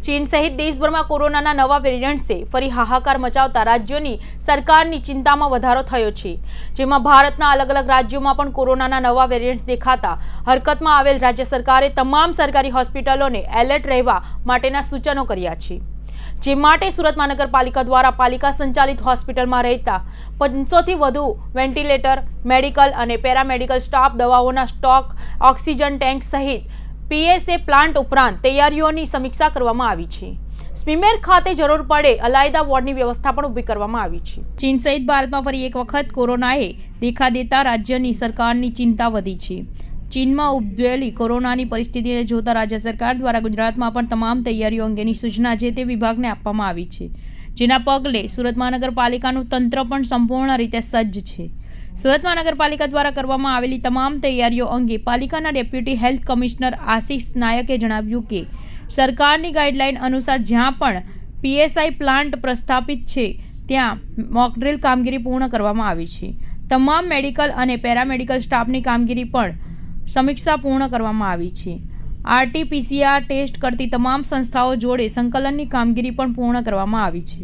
ચીન સહિત દેશભરમાં કોરોનાના નવા વેરિયન્ટ્સે ફરી હાહાકાર મચાવતા રાજ્યોની સરકારની ચિંતામાં વધારો થયો છે. જેમાં ભારતના અલગ અલગ રાજ્યોમાં પણ કોરોનાના નવા વેરિયન્ટ્સ દેખાતા હરકતમાં આવેલ રાજ્ય સરકારે તમામ સરકારી હોસ્પિટલોને એલર્ટ રહેવા માટેના સૂચનો કર્યા છે. જે માટે સુરત મહાનગરપાલિકા દ્વારા પાલિકા સંચાલિત હોસ્પિટલમાં રહેતા પાંચસોથી વધુ વેન્ટિલેટર, મેડિકલ અને પેરામેડિકલ સ્ટાફ દવાઓના સ્ટોક, ઓક્સિજન ટેન્ક સહિત પીએસએ પ્લાન્ટ ઉપરાંત તૈયારીઓની સમીક્ષા કરવામાં આવી છે. સ્મીમેર ખાતે જરૂર પડે અલાયદા વોર્ડની વ્યવસ્થા પણ ઊભી કરવામાં આવી છે. ચીન સહિત ભારતમાં ફરી એક વખત કોરોનાએ દેખા દેતા રાજ્યની સરકારની ચિંતા વધી છે. ચીનમાં ઉભેલી કોરોનાની પરિસ્થિતિને જોતા રાજ્ય સરકાર દ્વારા ગુજરાતમાં પણ તમામ તૈયારીઓ અંગેની સૂચના જે તે વિભાગને આપવામાં આવી છે. જેના પગલે સુરત મહાનગરપાલિકાનું તંત્ર પણ સંપૂર્ણ રીતે સજ્જ છે. સુરત મહાનગરપાલિકા દ્વારા કરવામાં આવેલી તમામ તૈયારીઓ અંગે પાલિકાના ડેપ્યુટી હેલ્થ કમિશનર આશિષ નાયકે જણાવ્યું કે સરકારની ગાઈડલાઈન અનુસાર જ્યાં પણ પીએસઆઈ પ્લાન્ટ પ્રસ્થાપિત છે, ત્યાં મોકડ્રીલ કામગીરી પૂર્ણ કરવામાં આવી છે. તમામ મેડિકલ અને પેરામેડિકલ સ્ટાફની કામગીરી પણ સમીક્ષા પૂર્ણ કરવામાં આવી છે. આરટીપીસીઆર ટેસ્ટ કરતી તમામ સંસ્થાઓ જોડે સંકલનની કામગીરી પણ પૂર્ણ કરવામાં આવી છે.